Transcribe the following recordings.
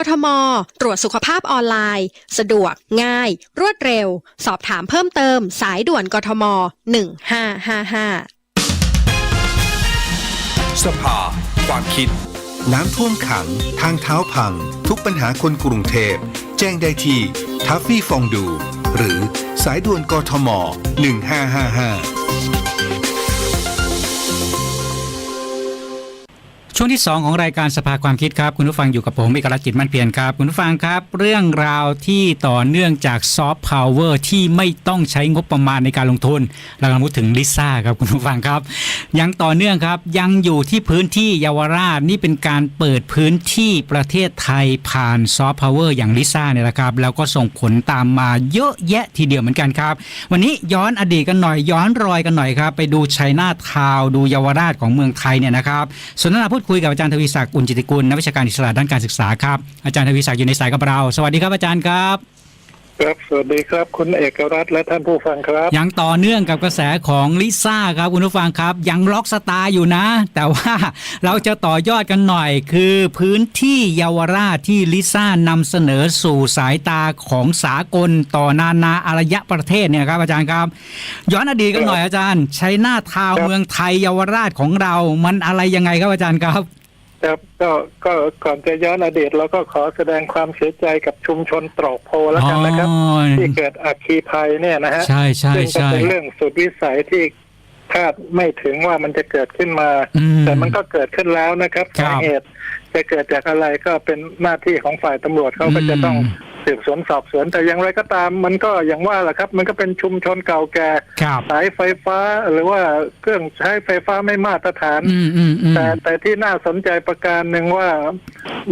กทม ตรวจสุขภาพออนไลน์ สะดวก ง่าย รวดเร็ว สอบถามเพิ่มเติม สายด่วนกทม 1555 สภา ความคิด น้ำท่วมขัง ทางเท้าพัง ทุกปัญหาคนกรุงเทพ แจ้งได้ที่ ทัฟฟี่ฟองดู หรือสายด่วนกทม 1555 ช่วงที่ 2 ของรายการสภาความคิดครับคุณผู้ฟังอยู่กับผมเอกลักษณ์จิตมั่นเพียรครับ คุณผู้ฟังครับ เรื่องราวที่ต่อเนื่องจากซอฟต์พาวเวอร์ที่ไม่ต้องใช้งบประมาณในการลงทุนเรากำลังพูดถึงลิซ่าครับคุณผู้ฟังครับ ยังต่อเนื่องครับยังอยู่ที่พื้นที่เยาวราชนี่เป็นการเปิดพื้นที่ประเทศไทยผ่านซอฟต์พาวเวอร์อย่างลิซ่าเนี่ยแหละครับแล้วก็ส่งผลตามมาเยอะแยะทีเดียวเหมือนกันครับ วันนี้ย้อนอดีตกันหน่อยย้อนรอยกันหน่อยครับไปดูชัยนาทาวดูเยาวราชของเมืองไทยเนี่ยนะครับสนทนาพูดคุยกับอาจารย์ทวีศักดิ์อุ่นจิติกุลนักวิชาการอิสระด้านการศึกษาครับอาจารย์ทวีศักดิ์อยู่ในสายกับเรา สวัสดีครับอาจารย์ครับ ครับ สวัสดีครับ คุณเอกรัตน์และท่านผู้ฟังครับ ยังต่อเนื่องกับกระแสของลิซ่าครับคุณผู้ฟังครับ ยังล็อกสตาร์อยู่นะ แต่ว่าเราจะต่อยอดกันหน่อย คือพื้นที่เยาวราชที่ลิซ่านำเสนอสู่สายตาของสากลต่อนานาอารยะประเทศเนี่ยครับอาจารย์ครับ ย้อนอดีตกันหน่อยอาจารย์ชัยนาทาวน์ครับเมืองไทยเยาวราชของเรา มันอะไรยังไงครับอาจารย์ครับ ครับก็ก็ก่อนจะย้อนอดีตเราก็ขอแสดงความเสียใจกับชุมชนตรอกโพแล้วกันนะครับ อ๋อ ที่เกิดอัคคีภัยเนี่ยนะฮะใช่ใช่ซึ่งก็ใช่ เป็นเรื่องสุดวิสัยที่คาดไม่ถึงว่ามันจะเกิดขึ้นมา อืมแต่มันก็เกิดขึ้นแล้วนะครับครัสาบเหตุจะเกิดจากอะไรก็เป็นหน้าที่ของฝ่ายตำรวจเขาก็จะต้องอืมสืบสวนสอบสวนแต่อย่างไรก็ตามมันก็อย่างว่าแหละครับ มันก็เป็นชุมชนเก่าแก่ครับสายไฟฟ้าหรือว่าเครื่องใช้ไฟฟ้าไม่มาตรฐาน อืมอืมอืมแต่แต่ที่น่าสนใจประการหนึ่งว่า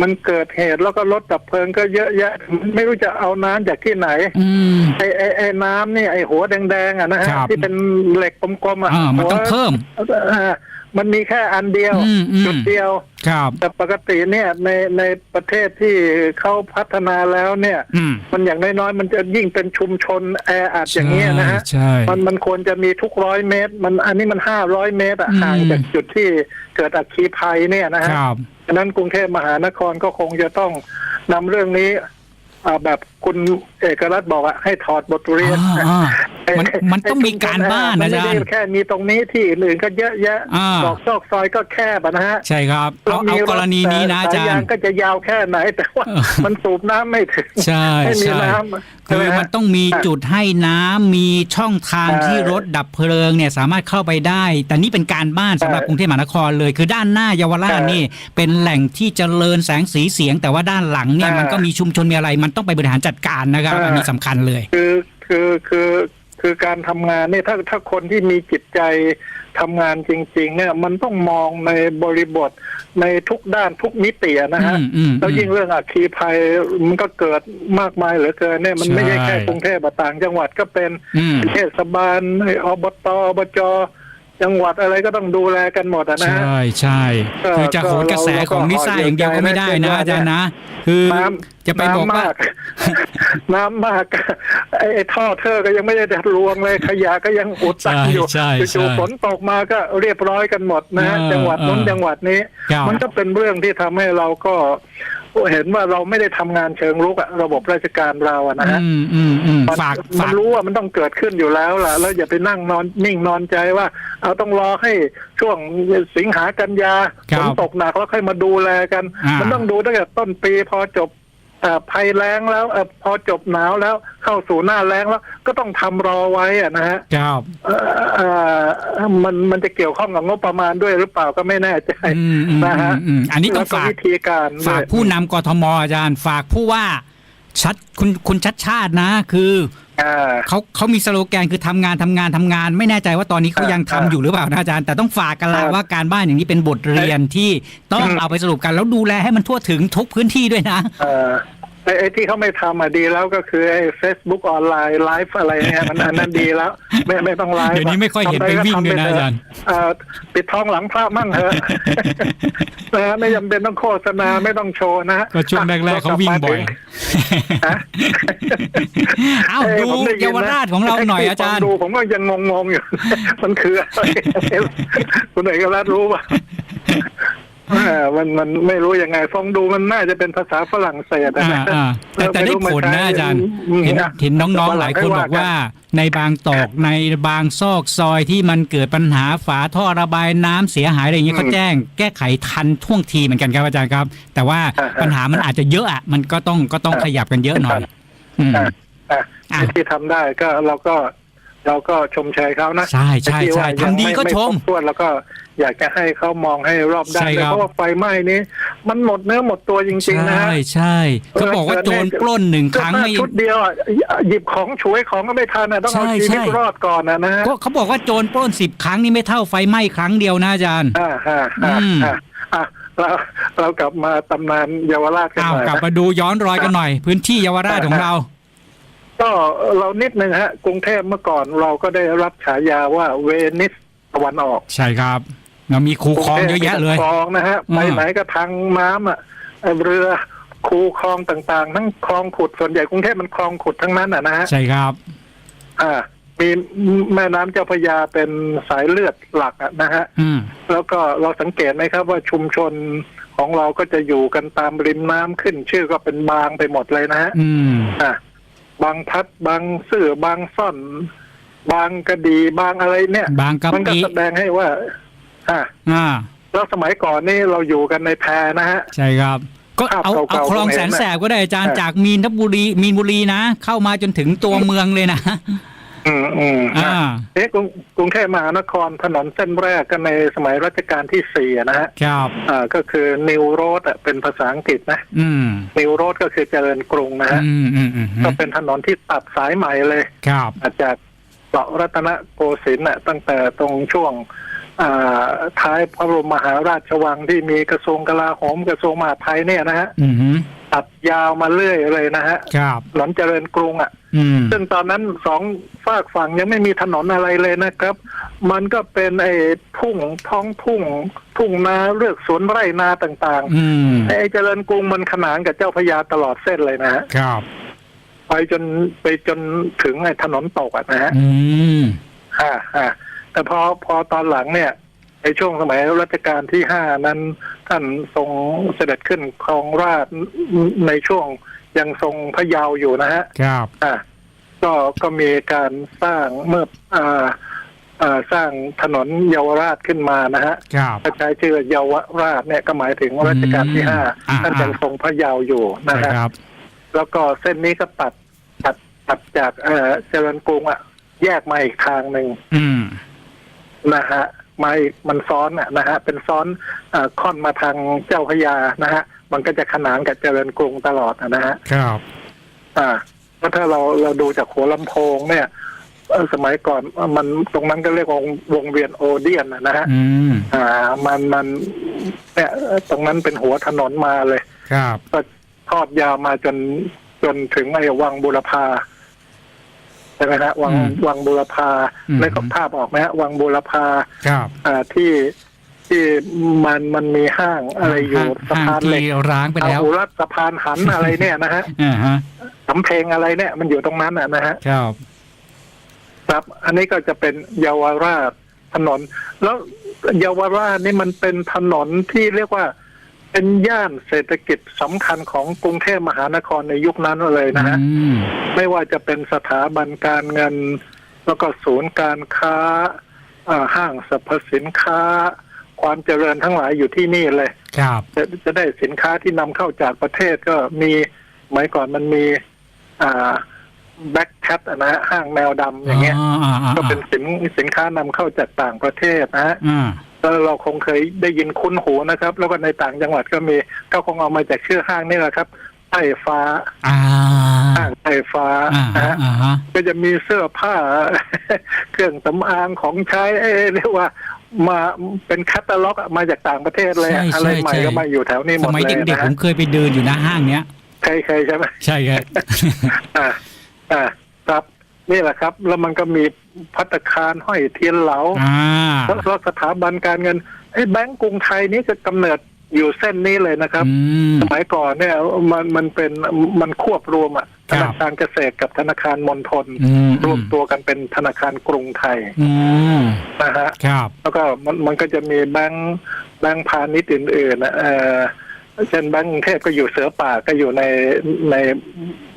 มันเกิดเหตุแล้วก็รถดับเพลิงก็เยอะแยะ ไม่รู้จะเอาน้ำจากที่ไหน อืม ไอ้ไอ้ไอ้น้ำนี่ไอ้หัวแดงๆอะนะฮะครับ ที่เป็นเหล็กกลมๆอะอ่ามันต้องหัวเพิ่มอ่ามันมีแค่อันเดียวอืมอืม จุดเดียว ครับ แต่ปกติเนี่ยในในประเทศที่เขาพัฒนาแล้วเนี่ยอืมมันอย่างน้อยๆมันจะยิ่งเป็นชุมชนแออัดอย่างเงี้ยนะฮะใช่มันมันควรจะมีทุกร้อยเมตร มันอันนี้มันห้าร้อยเมตรอะอืมห่างจากจุดที่เกิดอัคคีภัยเนี่ยนะคฮะรับฉะนั้นกรุงเทพมหานครก็คงจะต้องนำเรื่องนี้อ่าแบบคุณเอกรัตน์บอกอะให้ถอดบทเรียนอ่าอ่าให้มันให้มันต้องมีการบ้านมัอาไม่จารได้ย์แค่มีตรงนี้ที่อื่นๆก็เยอะแยะอ่าดอกซอกซอยก็แคบอะนะฮะใช่ครับเอาแล้วเอามีกรณีนี้นะอาสจารยางย์ ก็จะยาวแค่ไหนแต่ว่าเออ มันสูบน้ำไม่ถึง ใช่ไม่มีใช่น้ำคือใช่ไหฮะมันต้องมีจุดให้น้ำมีช่องทางใช่ที่รถดับเพลิงเนี่ยสามารถเข้าไปได้ แต่นี่เป็นการบ้านสำหรับใช่กรุงเทพมหานครเลย คือด้านหน้าเยาวราชใช่นี่เป็นแหล่งที่เจริญแสงสีเสียง แต่ว่าด้านหลังเนี่ยใช่ มันก็มีชุมชนมีอะไร มันต้องไปบริหารจัดการนะครับใช่อันนี้สำคัญเลย คือคือคือคือการทำงานเนี่ยถ้าถ้าคนที่มีจิตใจทำงานจริง ๆ เนี่ย มันต้องมองในบริบทในทุกด้านทุกมิติอะนะฮะอืมอืมแล้วยิ่งเรื่องอัคคีภัยมันก็เกิดมากมายเหลือเกินเนี่ยมันไม่ใช่ใช่แค่กรุงเทพอะต่างจังหวัดก็เป็นอืมเทศบาลอบตอบจ จังหวัดอะไรก็ต้องดูแลกันหมดอะนะใช่ฮะ ใช่ก็คือจะโหนกระแสของลิซ่าอย่างเดียวก็ไม่ได้นะอาจารย์นะ คือน้จะไปำบอกน้ำว่ามากน้ำมากไอ้ไอ้ท่อเธอก็ยังไม่ได้ดัดรวงเลยขยะก็ยังอุดตันอยู่ใช่ใช่จู่ใช่ๆฝนตกมาก็เรียบร้อยกันหมดนะฮะเออจังหวัดนู้นเออจังหวัดนี้ครับมันก็เป็นเรื่องที่ทำให้เราก็ เห็นว่าเราไม่ได้ทำงานเชิงรุกอะระบบราชการเราอะนะฮะอืมอืมอืมมันฝากมัฝานกรู้ว่ามันต้องเกิดขึ้นอยู่แล้วล่ะ แล้วอย่าไปนั่งนอนนิ่งนอนใจว่า เอาต้องรอให้ช่วงสิงหากันยาครัฝบนตกหนักแล้วค่อยมาดูแลกันอ่ามัมันต้องดูตั้งแต่ต้นปีพอจบเอ่อ ภัยแล้งแล้วเอ่อพอจบหนาวแล้วเข้าสู่หน้าแล้งแล้ว ก็ต้องทำรอไว้อะนะฮะครับเอ่อเอ่อมันมันจะเกี่ยวข้องกับงบประมาณด้วยหรือเปล่าก็ไม่แน่ใจอืมอืมนะฮะอืมอืมอันนี้ต้แล้อวงก็ฝากวิธีการด้ฝาวยกผู้นำกทมอาจารย์ฝากผู้ว่า ชัดคุณคุณชัดชาตินะ คืออ่าเขาเขามีสโลแกนคือทำงานทำงานทำงาน ไม่แน่ใจว่าตอนนี้เขายังทำอ่าอยู่หรือเปล่านะอาจารย์ แต่ต้องฝากกันละครับว่าการบ้านอย่างนี้เป็นบทเรียนที่ต้องอืมเอาไปสรุปกันแล้วดูแลให้มันทั่วถึงทุกพื้นที่ด้วยนะเอ่อ ไอ้ไอ้ที่เขาไม่ทำอะดีแล้วก็คือไอ้เฟซบุ๊กออนไลน์ไลฟ์อะไรเนี่ยมันอันนั้นดีแล้ว ไม่ไม่ต้องไลฟ์เดี๋ยวนี้ไม่ค่อยเห็นทำไปก็วิ่งทำด้วยนะเถอาจารย์เอ่อปิดทองหลังพระมั่งเถอะนะฮะไม่จำเป็นต้องโฆษณาไม่ต้องโชว์นะฮะก็ช่วงแรกๆเขาวิ่งบ่อยฮะเอ้าอ้ดูผมไนเยาวนะราชของเราหน่อยไที่อาจารย์ฟังดูผมก็ยังงงๆอยู่มันคืออะไรคุณเอกรัตน์รู้ป่ะเออมันมันไม่รู้ยังไงฟองดูมันน่าจะเป็นภาษาฝรั่งเศสอะอ่านะอ่าแต่แต่ได้ผลนะอาจารย์อืมเห็นนะเห็นน้องๆหลายคนบอกว่า ในบางตอกในบางซอกซอยที่มันเกิดปัญหาฝาท่อระบายน้ำเสียหายอะไรอย่างเงี้ยอืมเขาแจ้งแก้ไขทันท่วงทีเหมือนกันครับอาจารย์ครับ แต่ว่าอ่าฮะปัญหามันอาจจะเยอะอะมันก็ต้องก็ต้องอ่าขยับกันเยอะหน่อยอืมอะอะอะที่ทำได้ก็เราก็เราก็ชมเชยเขานะใช่ใช่ที่ใช่ว่ายังทำดีไม่ก็ไม่ชมครบถ้วนแล้วก็ อยากจะให้เขามองให้รอบด้านใช่เลยครับ เพราะว่าไฟไหม้นี้มันหมดเนื้อหมดตัวจริง ๆ นะใช่ฮะ ใช่เขาบอกว่าโจรปล้นหนึ่งคเสื้อรั้งผ้าไม่ ชุดเดียวอะหยิบของฉวยของก็ไม่ทันนะต้องเอาใช่ชีวิตใช่ รอดก่อนนะนะฮะก็เขาบอกว่าโจรปล้นสิบครั้งนี่ไม่เท่าไฟไหม้ครั้งเดียวนะอาจารย์ อ่าฮะอ่าอืม อ่าอะเราเรากลับมาตำนานเยาวราชกันอ้าหวน่อยกลับนะมาดูย้อนรอยกันหน่อย พื้นที่เยาวราชของเรา ก็เรานิดนึงฮะ กรุงเทพเมื่อก่อนเราก็ได้รับฉายาว่าเวนิสตะวันออก ใช่ครับ เรามีคูคลองเยอะแยะเลยคลองนะฮะอืมไปไหนก็ทางน้ำอะเรือคูคลองต่างๆ ทั้งคลองขุดส่วนใหญ่กรุงเทพมันคลองขุดทั้งนั้นอะนะฮะใช่ครับ อ่า มีแม่น้ำเจ้าพระยาเป็นสายเลือดหลักอะนะฮะอืมแล้วก็เราสังเกตไหมครับว่าชุมชนของเราก็จะอยู่กันตามริมน้ำขึ้น ชื่อก็เป็นบางไปหมดเลยนะฮะอืมอะบางพัดบางซื่อบางซ่อน บางกระดีบางอะไรเนี่ย บางกะมันก็ปิแสดงให้ว่า อะอ่าแล้วสมัยก่อนนี่เราอยู่กันในแพนะฮะ ใช่ครับ ก็ภาพเอาเก่าๆเอาคลองผมเห็นแสนแสบก็ได้อาจารย์อ่าจากมีนทบุรีมีนบุรีนะ เข้ามาจนถึงตัวเมืองเลยนะ อืมอืมอ่า เอ๊ะกรุงกรุงเทพมหานครถนนเส้นแรกก็ในสมัยรัชกาลที่สี่อะนะฮะครับ อ่าก็คือนิวโรดเป็นภาษาอังกฤษนะอืมนิวโรดก็คือเจริญกรุงนะฮะ อืมอืมอืมก็เป็นถนนที่ตัดสายใหม่เลย ครับ อาจากเกาะรัตนโกสินทร์น่ะตั้งแต่ตรงช่วงอ่า ท้ายพระบรมมหาราชวังที่มีกระทรวงกลาโหมกระทรวงมหาดไทยเนี่ยนะฮะอืมตัดยาวมาเรื่อยเลยนะฮะครับถนนเจริญกรุงอะอืมซึ่งตอนนั้นสองฝากฝั่งยังไม่มีถนนอะไรเลยนะครับ มันก็เป็นไอ้ทุ่งท้องทุ่ง ทุ่งนาเลือกสวนไร่นาต่างอืมๆไอ้เจริญกรุงมันขนานกับเจ้าพระยาตลอดเส้นเลยนะฮะครับไปจนไปจนถึงไอ้ถนนตกอะนะฮะอืมอ่าอ่า แต่พอพอตอนหลังเนี่ยในช่วงสมัยรัชกาลที่ห้านั้นท่านทรงเสด็จขึ้นครองราชย์ในช่วงยังทรงพระเยาว์อยู่นะฮะครับอ่าก็ก็มีการสร้างเมื่ออ่าอ่าสร้างถนนเยาวราชขึ้นมานะฮะครับถ้าใช้ชื่อเยาวราชเนี่ยก็หมายถึงรัชกาลที่ห้าอ่า ท่านยังทรงพระเยาว์อยู่ใช่นะฮะ ครับ แล้วก็เส้นนี้ก็ตัดตัดตัดจากเอ่อเจริญกรุงอะแยกมาอีกทางหนึ่งอืม นะฮะมาอีกมันซ้อนอะนะฮะเป็นซ้อนเอ่อค่อนมาทางเจ้าพระยานะฮะ มันก็จะขนานกับเจริญกรุงตลอดอะนะฮะครับ อ่าแล้วถ้าเราเราดูจากหัวลำโพงเนี่ยเอ่อสมัยก่อนมันตรงนั้นก็เรียกว่าวงวงเวียนโอเดียนอะนะฮะอืมอ่า มันมันเนี่ยตรงนั้นเป็นหัวถนนมาเลย ครับก็ทอดยาวมาจนจนถึงไอ้วังบุรพา ใช่ไหมฮะวังอืมวังบุรพาอืมได้ภาพออกไหมฮะวังบุรพาครับ อ่าที่ที่มันมันมีห้างอะไรอยู่สะห้างพานเหล็ที่กร้างไปแล้วอาอุรัตสะพานหันอะไรเนี่ยนะฮะอ่าฮะ สำเพลงอะไรเนี่ย มันอยู่ตรงนั้นอะนะฮะ ครับ ครับ อันนี้ก็จะเป็นเยาวราชถนน แล้วเยาวราชนี่มันเป็นถนนที่เรียกว่า เป็นย่านเศรษฐกิจสำคัญของกรุงเทพมหานครในยุคนั้นเลยนะฮะอืมไม่ว่าจะเป็นสถาบันการเงิน แล้วก็ศูนย์การค้าอ่าห้างสรรพสินค้า ความเจริญทั้งหลายอยู่ที่นี่เลย ครับจะจะได้สินค้าที่นำเข้าจากประเทศก็มีสมัยก่อนมันมีอ่าแบ็คแคทนะฮะห้างแมวดำอย่างเงี้ยอ่าอ่าก็เป็นสินสินค้านำเข้าจากต่างประเทศนะฮะ อ่าแล้ว เราคงเคยได้ยินคุ้นหูนะครับ แล้วก็ในต่างจังหวัดก็มีก็คงเอามาจากชื่อห้างนี่แหละครับไต้ฟ้าอ่าห้างไต้ฟ้าอ่านะฮะอ่าฮะก็จะมีเสื้อผ้า เครื่องสำอางของใช้เอ้ยเรียกว่ามาเป็นแคตตาล็อกอะมาจากต่างประเทศเลยอะใช่อะไรใช่ใหม่ใช่ก็มาอยู่แถวนี้หมสดมัยเลยเด็กนะๆผมเคยไปเดินอยู่หน้าห้างเนี้ยเคยเคยใช่ไหมใช่ครับอ่าอ่าครับนี่แหละครับ แล้วมันก็มี พัตตาคารห้อยเทียนเหลาอ่าแล้วแล้วสถาบันการเงินไอ้แบงก์กรุงไทยนี่ก็กำเนิดอยู่เส้นนี้เลยนะครับอืมสมัยก่อนเนี่ยมันมันเป็นมันควบรวมอะครัธบนาคารเกษตรกับธนาคารมณฑลอืมรวมตัวกันเป็นธนาคารกรุงไทยอืมนะฮะครับแล้วก็มันมันก็จะมีแบงค์แบงค์พาณิชย์อื่นๆนะเออเช่นแบงก์กรุงเทพก็อยู่เสือป่าก็อยู่ในใน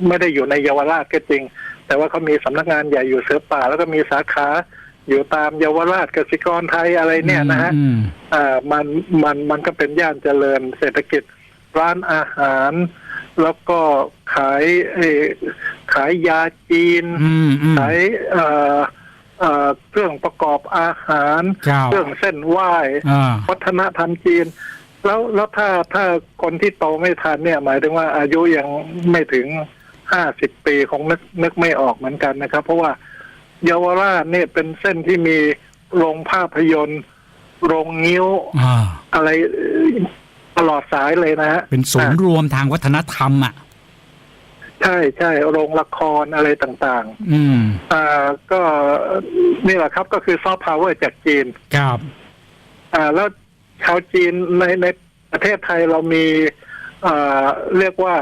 ไม่ได้อยู่ในเยาวราชก็จริง แต่ว่าเขามีสำนักงานใหญ่อยู่เสือป่า แล้วก็มีสาขาอยู่ตามเยาวราชกสิกรไทยอะไรเนี่ยนะฮะอืมอ่ามันมันมันก็เป็นย่านเจริญเศรษฐกิจร้านอาหาร แล้วก็ขายเอ่อขายยาจีนอืมอืมขายเอ่อเอ่อเครื่องประกอบอาหารครับเครื่องเส้นไหว้อ่าวัฒนธรรมจีน แล้วแล้วถ้าถ้าคนที่โตไม่ทันเนี่ย หมายถึงว่าอายุยังไม่ถึง ห้าสิบปีคงนึกนึกไม่ออกเหมือนกันนะครับ เพราะว่าเยาวราชเนี่ยเป็นเส้นที่มีโรงภาพยนตร์ โรงงิ้วอ่าอะไรเอ่อตลอดสายเลยนะฮะเป็นศูนย์อะรวมทางวัฒนธรรมอะใช่ใช่โรงละครอะไรต่างอืมๆอ่าก็นี่แหละครับก็คือซอฟต์พาวเวอร์จากจีนครับ อ่า แล้วชาวจีนในในประเทศไทยเรามีอ่าเรียกว่า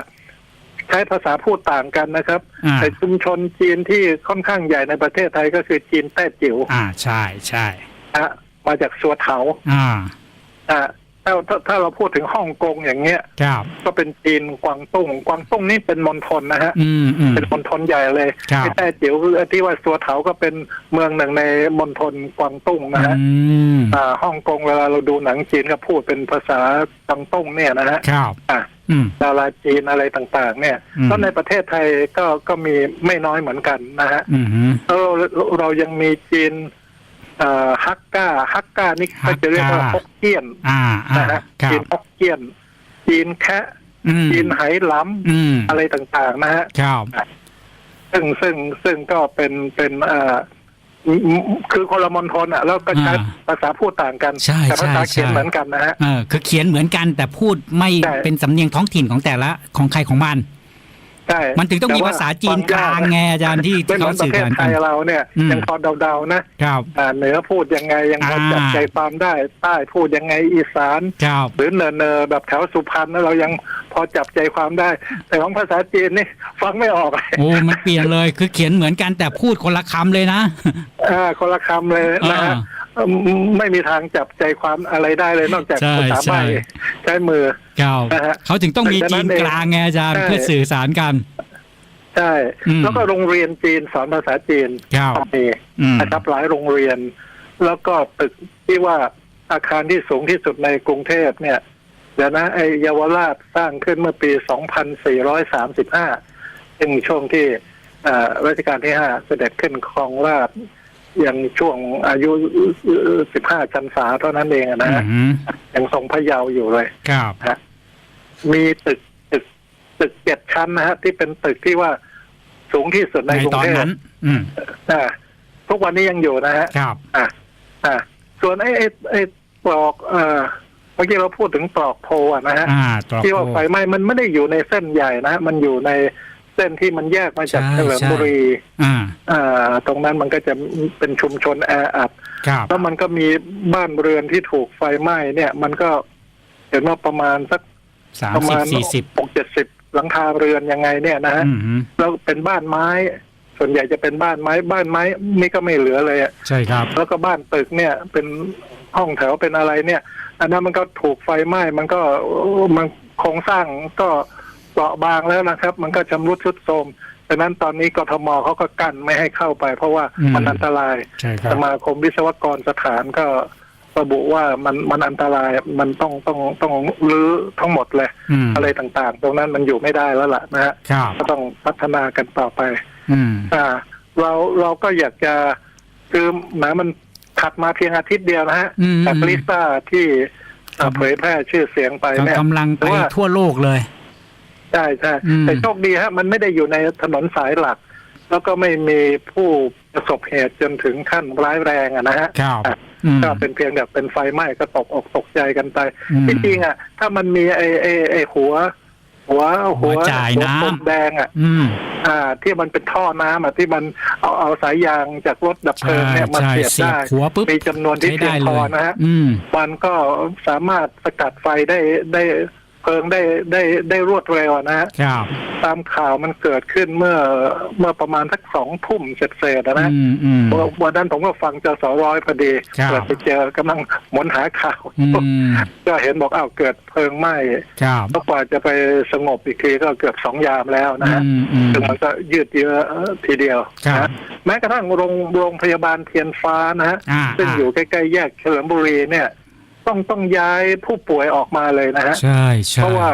ใช้ภาษาพูดต่างกันนะครับอ่า แต่ชุมชนจีนที่ค่อนข้างใหญ่ในประเทศไทยก็คือจีนแต้จิ๋วอ่าใช่ใช่อะมาจากสัวเถาอ่าอ่าถ้าถ้าถ้าเราพูดถึงฮ่องกงอย่างเงี้ย ครับก็เป็นจีนกวางตุ้งกวางตุ้งนี่เป็นมณฑลนะฮะ อืมอืม เป็นมณฑลใหญ่เลยครับ ไอ้แต้จิ๋วที่ว่าสัวเถาก็เป็นเมืองหนึ่งในมณฑลกวางตุ้งนะฮะอืมอ่าฮ่องกงเวลาเราดูหนังจีนก็พูดเป็นภาษากวางตุ้งเนี่ยนะฮะครับ อ่าอืม ดาราจีนอะไรต่างๆ เนี่ยอืมก็ในประเทศไทยก็ก็มีไม่น้อยเหมือนกันนะฮะอืมฮึแล้วเราเรายังมีจีนเอ่อฮักก้าฮักก้านี่ก็จะเรียกว่าฮักก้าฮกเกี้ยนอ่าอ่านะฮะครัจีบนฮกเกี้ยน จีนแคะอืมจีนไหหลอืมำอะไรต่างๆ นะฮะครับซึ่งซึ่งซึ่งก็เป็นเป็นเอ่ออืม คือคนละมณฑลอะแล้วก็ใช้อ่าภาษาพูดต่างกัน ใช่แต่ภาษาใช่เขียนใช่เหมือนกันนะฮะ เออคือเขียนเหมือนกันแต่พูดไม่ใช่ เป็นสำเนียงท้องถิ่นของแต่ละของใครของมัน ใช่มันถึงต้องมีแว่ภาษาจีนฟักลางยไงอาจารย์ที่ไม่ที่เหมืเขาอนปสื่ระอเทศสารไทกันยเราเนี่ยอืมยังพอเดาๆนะครับอ่าเหนือพูดยังไงยังพออ่าจับใจความได้ใต้พูดยังไงอีสานครับหรือเนอเนอแบบแถวสุพรรณนะเรายังพอจับใจความได้ แต่ของภาษาจีนนี่ฟังไม่ออกโอ้มันเปลี่ยนเลยคือเขียนเหมือนกันแต่พูดคนละคำเลยนะอ่าคนละคำเลยนะฮะอืม ไม่มีทางจับใจความอะไรได้เลยนอกจากใช่ภาษาใช่ ใบใช้มือครับนะฮะเขาถึงต้องมีดังนั้จีนนเองกลางไงอาจารย์ใช่ เพื่อสื่อสารกัน ใช่ อืม แล้วก็โรงเรียนจีนสอนภาษาจีนครับมีอืมนะครับหลายโรงเรียน แล้วก็ตึกที่ว่าอาคารที่สูงที่สุดในกรุงเทพเนี่ย เดี๋ยวนะไอเยาวราชสร้างขึ้นเมื่อปี 2435 ซึ่งช่วงที่เอ่อรัชกาลที่ห้าเสด็จขึ้นครองราชย์ ยังช่วงอายุ15ชันษาเท่านั้นเองอะนะฮะอืมยังทรงพระเยาว์อยู่เลย ครับมีตึกตึกตึกเจ็ดชั้นนะฮะ ที่เป็นตึกที่ว่าสูงที่สุดในในกรุตงอนเทพนั้น อืมอ่าทุกวันนี้ยังอยู่นะฮะ ครับ อ่าอ่าส่วนไอ้ไอ้ไอ้ปลอกเอ่อเมื่อกี้เราพูดถึงปลอกโพอะนะฮะอ่าตรอกที่ว่าโพไฟไหม้มันไม่ได้อยู่ในเส้นใหญ่นะฮะมันอยู่ในเส้นที่มันแยกมาจากใช่เฉลิมบุรีอ่าอ่าตรงนั้นมันก็จะเป็นชุมชนแออัดครับแล้วมันก็มีบ้านเรือนที่ถูกไฟไหม้เนี่ย มันก็เห็นว่าประมาณสักสามประสิบมาณสี่สิบหกเจ็ดสิบหลังคาเรือนยังไงเนี่ยนะฮะอืมแล้วเป็นบ้านไม้ ส่วนใหญ่จะเป็นบ้านไม้บ้านไม้นี่ก็ไม่เหลือเลยอะใช่ครับ แล้วก็บ้านตึกเนี่ยเป็นห้องแถวเป็นอะไรเนี่ย อันนั้นมันก็ถูกไฟไหม้มันก็มันโครงสร้างก็ เปราะบางแล้วนะครับ มันก็ชำรุดทรุดโทรมดังนั้นตอนนี้กทมเขาก็กั้นไม่ให้เข้าไป เพราะว่าอืม มันอันตราย ใช่ครัสบ มาคมวิศวกรสถานก็ระบุว่ามันมันอันตรายมันต้องต้องต้องรื้อทั้งหมดเลย อืมอะไรต่างๆ ตรงนั้นมันอยู่ไม่ได้แล้วล่ะนะฮะครับ ก็ต้องพัฒนากันต่อไป อืม อ่า เราเราก็อยากจะคือหมามันถัดมาเพียงอาทิตย์เดียวนะฮะอืม จากลิซ่าที่อ่าครับเผยแพร่ชื่อเสียงไปเนี่ย กำลังไปแต่ว่า ทั่วโลกเลย ใช่ใช่อืมแต่โชคดีฮะมันไม่ได้อยู่ในถนนสายหลัก แล้วก็ไม่มีผู้ประสบเหตุจนถึงขั้นร้ายแรงอะนะฮะครับอะอืมก็เป็นเพียงแบบเป็นไฟไหม้ก็ตกอกตกใจกันไปอืมที่จริงอะ ถ้ามันมีไอ้ไอ้ไอ้หัว หัวหัวจ่ายน้ำหัวปมแดงอะอืมอ่า ที่มันเป็นท่อน้ำอะที่มันเอาเอาสายยางจากรถดับเพลิใช่งเนี่ยมาใช่เสียบเสียบได้หัวปุ๊บมีจำนวนที่ใช้เพียได้งเลพอยนะฮะอืมมันก็สามารถสกัดไฟได้ได้ เพลิงได้ได้ได้รวดเร็วนะฮะครับตามข่าวมันเกิดขึ้นเมื่อเมื่อประมาณสักสองทุ่มเศษๆนะอืมอืมวันวันนั้นผมก็ฟังจสร้อยพอดีครับเปิดไปเจอกำลังหมนหาข่าว อืมก็เห็นบอกอ้าวเกิดเพลิงไหม้ครับแล้วกว่าจะไปสงบอีกทีก็เกือบสองยามแล้วนะฮะอืมอืม ซึ่งมันก็ยืดเยื้อทีเดียวครับ นะแม้กระทั่งโรงโรงพยาบาลเทียนฟ้านะฮะ อ่าซึ่งอยู่ใกล้ ๆ แยกเฉลิมบุรีเนี่ย ต้องต้องย้ายผู้ป่วยออกมาเลยนะฮะใช่ใช่เพราะว่า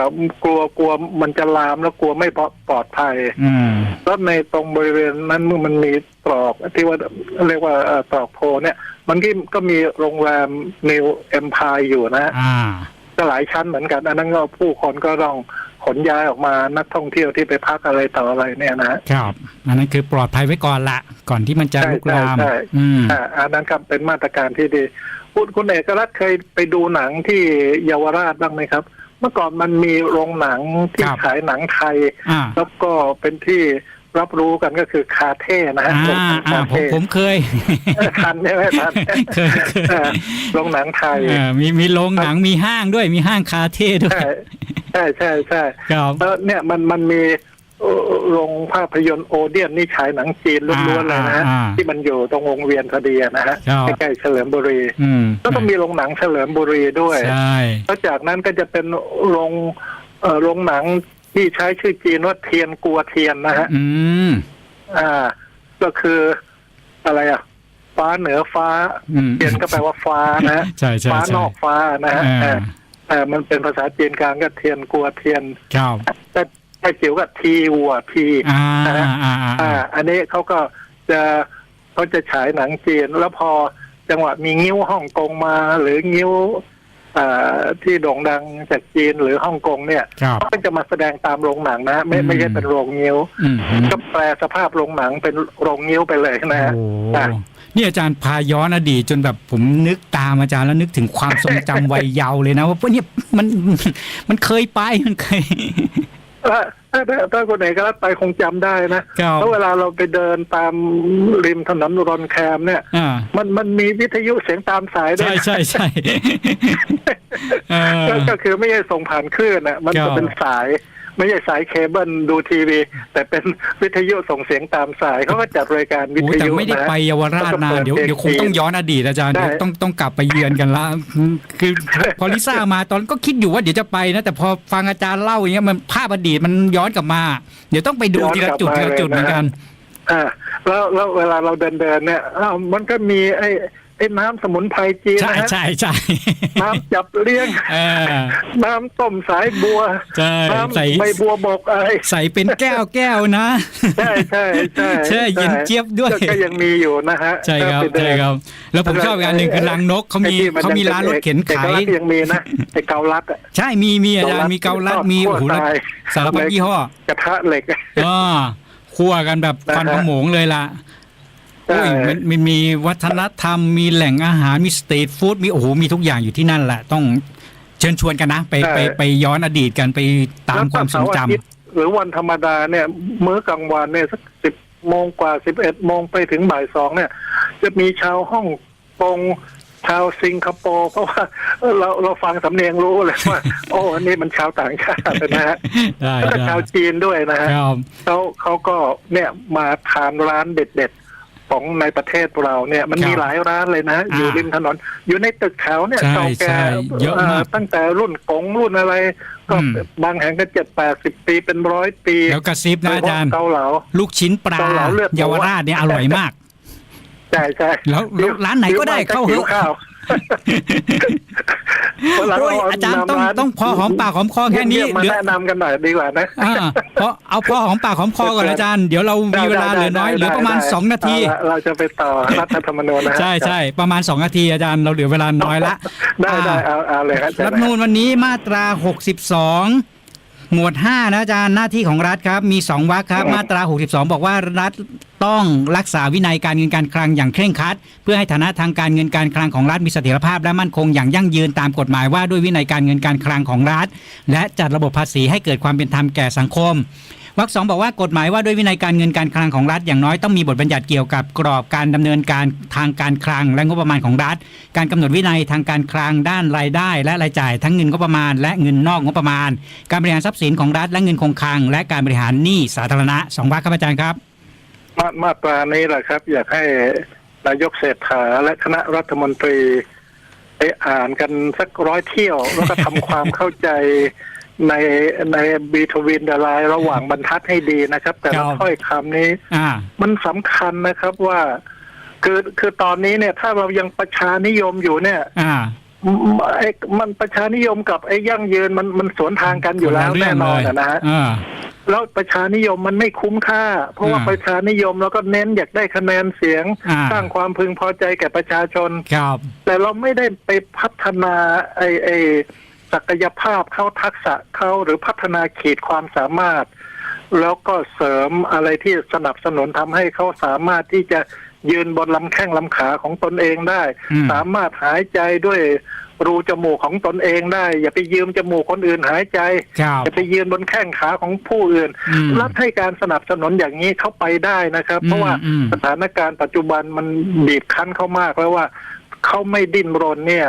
กลัวกลัวมันจะลามแล้วกลัวไม่ปลอดปลอดภัยอืมแล้วในตรงบริเวณนั้นมันมีตรอกที่ว่าเรียกว่าเอ่อตรอกโพเนี่ยมันก็ก็มีโรงแรมนิวเอ็มพายอยู่นะฮะอ่าก็หลายชั้นเหมือนกัน อันนั้นก็ผู้คนก็ต้อง ขนย้ายออกมานักท่องเที่ยวที่ไปพักอะไรต่ออะไรเนี่ยนะฮะครับอันนั้นคือปลอดภัยไว้ก่อนละก่อนที่มันจะใช่ลุกลามใช่ใช่อืมอ่าอันนั้นครับเป็นมาตรการที่ดีคุณคุณเอกรัฐเคยไปดูหนังที่เยาวราชบ้างไหมครับ เมื่อก่อนมันมีโรงหนังที่ครับฉายหนังไทยอ่าแล้วก็เป็นที่ รับรู้กันก็คือคาเท่นะฮะอ่าโรงหนังอ่าคาผมเท่ผมเคยทันใช่ไหมทันเคยเคยเออโรงหนังไทยเออมีมีโรงหนังมีห้างด้วยมีห้างคาเท่ด้วยใช่ใช่ใช่ใช่ครับแล้วเนี่ยมันมันมีเอ่อโรงภาพยนตร์โอเดียนนี่ฉายหนังจีนล้วนๆเลยนะฮะอ่าอ่าที่มันอยู่ตรงวงเวียนพอดีอะนะฮะครับใกล้ๆเฉลิมบุรีอืมแล้วก็มีโรงหนังเฉลิมบุรีด้วยใช่แล้วจากนั้นก็จะเป็นโรงเอ่อโรงหนัง ที่ใช้ชื่อจีนว่าเทียนกัวเทียนนะฮะ อืม อ่า ก็คืออะไรอะ ฟ้าเหนือฟ้า อืม เทียนก็แปลว่าฟ้านะฮะใช่ใช่ฟ้าใช่นอกฟ้านะฮะอ่าเออเออมันเป็นภาษาจีนกลางก็เทียนกัวเทียน ครับแต่ไอ้จิ๋วก็ทีวัวที อ่านะฮะอ่าอ่า อ่า อันนี้เขาก็จะเขาจะฉายหนังจีน แล้วพอจังหวะมีงิ้วฮ่องกงมา หรืองิ้วอ่า ที่โด่งดังจากจีนหรือฮ่องกงเนี่ยครับเขาก็จะมาแสดงตามโรงหนังนะ ไม่อืม ไม่ใช่เป็นโรงงิ้วอืมก็แปลสภาพโรงหนังเป็นโรงงิ้วไปเลยนะฮะ โอ้อะ นี่อาจารย์พาย้อนอดีตจนแบบผมนึกตามอาจารย์แล้วนึกถึงความทรงจำ วัยเยาว์เลยนะว่าเนี่ยมันมันเคยไปมันเคยถ้า ถ้าถ้าถ้าคนไหนก็ไปคงจำได้นะครับแล้วเวลาเราไปเดินตามริมถนนรอนแคมเนี่ย อ่า มันมันมีวิทยุเสียงตามสายด้วใช่ยใช่ใช่ เออ ก็ก็คือไม่ใช่ส่งผ่านคลื่นนะมันครัจะบ เป็นสาย ไม่ใช่สายเคเบิลดูทีวี แต่เป็นวิทยุส่งเสียงตามสายเขาก็จัดรายการวิโอ้ทแต่ยุไม่ได้นะไปเยาวราชนานเดี๋ยวเดี๋ยวคงต้องย้อนอดีตอาจารย์ได้เดี๋ยวต้องต้องกลับไปเยือนกันละคือพอลิซ่ามาตอนก็คิดอยู่ว่าเดี๋ยวจะไปนะ แต่พอฟังอาจารย์เล่าอย่างเงี้ยมันภาพอดีตมันย้อนกลับมา เดี๋ยวต้องไปดูทีละจุดทีละจุดเหมือนกันอ่าแล้วแล้วเวลาเราเดินเดินๆเนี่ยอ้าวมันก็มีไอ้ ไอ้น้ำสมุนไพรจีนใช่นะฮะใช่ใช่น้ำจับเลี้ยง เออน้ำต้มสายบัว ใช่น้ำใส่ใบบัวบกอะไร ใส่เป็นแก้วแก้วนะ ใช่ใช่ใช่ใช่เย็นเจี๊ยบด้วย ก็ก็ยังมีอยู่นะฮะใช่ครับก็ไปเดินใช่ครับ แล้วผมชอบงานหนึ่งคือลังนกเขามีไอ้ที่นเขามีร้านรถเข็นเอกขายลักษณ์ยังมีนะไอ้เกาลัดอะใช่มีมีอาจารย์มีเกาลัดมีโอ้โหแล้วตายสารพัดยี่ห้อกระทะเหล็กอ่าคั่วกันแบบฟันขโมงเลยล่ะใช่ โอ้ยมันมันมีวัฒนธรรมมีแหล่งอาหารมีสตรีทฟู้ดมีโอ้โหมีทุกอย่างอยู่ที่นั่นแหละต้องเชิญชวนกันนะ ไปไปไปย้อนอดีตกันไปตามความทรงจำแล้เสร์อทิตย์หรือวันธรรมดาเนี่ย มื้อกลางวันเนี่ยสักสิบโมงกว่าสิบเอ็ดโมงไปถึงบ่ายสองเนี่ย จะมีชาวฮ่องกงชาวสิงคโปร์เพราะว่าเออเราเราฟังสำเนียงรู้เลยว่า โอ้อันนี่มันชาวต่างชาตินะฮะได้แล้วก็ได้ชาวจีนด้วยนะฮะครับเขาเขาก็เนี่ยมาทานร้านเด็ดๆ ของในประเทศเราเนี่ยมันมีครับหลายร้านเลยนะอ่าอยู่ริมถนน อยู่ในตึกแถวเนี่ยใช่เก่าแก่ใช่เยอะมากตั้งแต่รุ่นกงรุ่นอะไรก็อืมบางแห่งก็เจ็ดแปดสิบปีเป็นร้อยปีแล้วกระซิบนะอาจารย์เกาเหลาลูกชิ้นปลาเกาเหลาเลือดหมูเยาวราชเนี่ยอร่อยมากใช่ใช่แล้วแล้วร้านไหนก็ได้เข้าเหหิวอะข้าววันหลัง โอ้ยอาจารย์ต้องนำร้านต้องพอหอมปากหอมคอแค่นี้เงียบๆมาเหลือแนะนำกันหน่อยดีกว่านะอ่าเพราะเอาพอหอมปากหอมคอก่อนอาจารย์เดี๋ยวเรามีเวลาเหลือน้อยเหลือประมาณได้สองนาทีเอละเราจะไปต่อรัฐธรรมนูญนะฮะใช่ใช่ประมาณ2นาทีอาจารย์เราเหลือเวลาน้อยละได้ได้อ่าเอาเอาเลยครับรัฐธรรมนูญวันนี้มาตรา62 หมวด 5 นะอาจารย์หน้าที่ของรัฐครับ มี 2วรรคครับครับ มาตรา 62 บอกว่ารัฐต้องรักษาวินัยการเงินการคลังอย่างเคร่งครัด เพื่อให้ฐานะทางการเงินการคลังของรัฐมีเสถียรภาพและมั่นคงอย่างยั่งยืนตามกฎหมายว่าด้วยวินัยการเงินการคลังของรัฐ และจัดระบบภาษีให้เกิดความเป็นธรรมแก่สังคม วรรคสองบอกว่ากฎหมายว่าด้วยวินัยการเงินการคลังของรัฐอย่างน้อยต้องมีบทบัญญัติเกี่ยวกับกรอบการดำเนินการทางการคลังและงบประมาณของรัฐ การกำหนดวินัยทางการคลังด้านรายได้ และรายจ่ายทั้งเงินงบประมาณ และเงินนอกงบประมาณ การบริหารทรัพย์สินของรัฐและเงินคงคลัง และการบริหารหนี้สาธารณะสองวรรคครับอาจารย์ครับ มามาตรานี้แหละครับ อยากให้นายกเศรษฐาและคณะรัฐมนตรีไปอ่านกันสักร้อยเที่ยวแล้วก็ทำความเข้าใจ ในในบีทวินดลายระหว่างบรรทัดให้ดีนะครับ แต่ครัละบถ้อยคำนี้อ่ามันสำคัญนะครับว่า คือคือตอนนี้เนี่ย ถ้าเรายังประชานิยมอยู่เนี่ยอ่ามไอ้มันประชานิยมกับไอ้ยั่งยืนมันมันสวนทางกันอยู่แล้วคละเรื่แน่งนอนเลยอะนะฮะอ่าแล้วประชานิยมมันไม่คุ้มค่า เพราะว่าอ่าประชานิยมเราก็เน้นอยากได้คะแนนเสียงอ่าสร้างความพึงพอใจแก่ประชาชนครับ แต่เราไม่ได้ไปพัฒนาไอ้ไอ้ ศักยภาพเขาทักษะเขาหรือพัฒนาขีดความสามารถ แล้วก็เสริมอะไรที่สนับสนุนทำให้เขาสามารถที่จะยืนบนลำแข้งลำขาของตนเองได้อืมสามารถหายใจด้วยรูจมูกของตนเองได้ อย่าไปยืมจมูกคนอื่นหายใจครับอย่าไปยืนบนแข้งขาของผู้อื่นอืมรัฐให้การสนับสนุนอย่างนี้เขาไปได้นะครับอืมเพราะว่าอืมสถานการณ์ปัจจุบันมันบีบคั้นเขามากแล้วว่าเขาไม่ดิ้นรนเนี่ย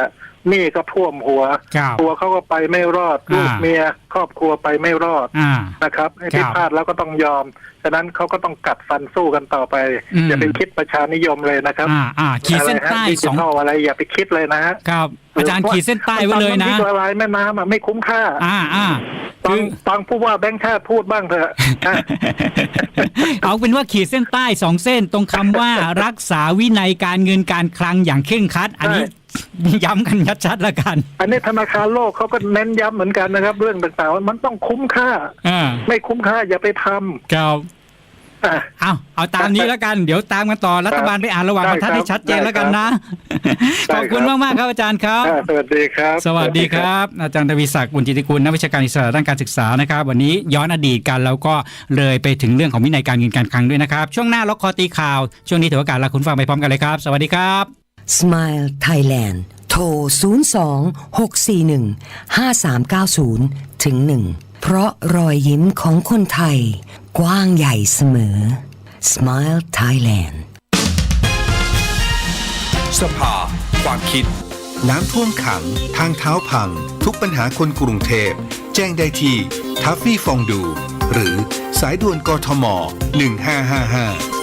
หนี่ก็ท่วมหัวครับตัวเขาก็ไปไม่รอดอ่าลูกเมียครอบครัวไปไม่รอดอ่า นะครับไอ้ครัที่บพลาดแล้วก็ต้องยอม ฉะนั้นเขาก็ต้องกัดฟันสู้กันต่อไป อืม อย่าไปคิดประชานิยมเลยนะครับอ่าอ่าขีดเส้นใต้ดิสจิองทัลอะไรอย่าไปคิดเลยนะฮะครับ อาจารย์ขีดเส้นใต้ไว้เลยนะมัทำำพริกละลายแม่น้ำอะไม่คุ้มค่าอ่าอ่าฟัคืงอ ฟังผู้ว่าแบงค์ชาติพูดบ้างเถอะนะเอาเป็นว่าขีดเส้นใต้สองเส้นตรงคำว่ารักษาวินัยการเงินการคลังอย่างเคร่งครัด อันนี้ ย้ำกันชัดๆแล้วกัน อันนี้ธนาคารโลกเขาก็เน้นย้ำเหมือนกันนะครับ เรื่องต่างๆว่ามันต้องคุ้มค่า อ่าไม่คุ้มค่าอย่าไปทครับำอะ เอาเอาตามนี้แล้วกัน เดี๋ยวตามกันต่อ รัฐบาลไปอ่านระหว่างได้บรรทัดครับให้ชัดเจนแล้วกันนะ ได้ขอบคุณครับมากๆครับอาจารย์ครับ อะสวัสดีครับ สวัสดีครับ อาจารย์ทวีศักดิ์บุญจิติกุลนักวิชาการอิสระด้านการศึกษานะครับ วันนี้ย้อนอดีตกันแล้วก็เลยไปถึงเรื่องของวินัยการเงินการคลังด้วยนะครับ ช่วงหน้าล็อกคอตีข่าว ช่วงนี้ถือโอกาสลาคุณฟังไปพร้อมกันเลยครับ สวัสดีครับ Smile Thailand โทร 02 641 5390 ถึง 1 เพราะรอยยิ้มของคนไทย กว้างใหญ่เสมอ Smile Thailand สภา ความคิด น้ำท่วมขัง ทางเท้าพัง ทุกปัญหาคนกรุงเทพ แจ้งได้ที่ทัฟฟี่ฟองดู หรือสายด่วนกทม 1555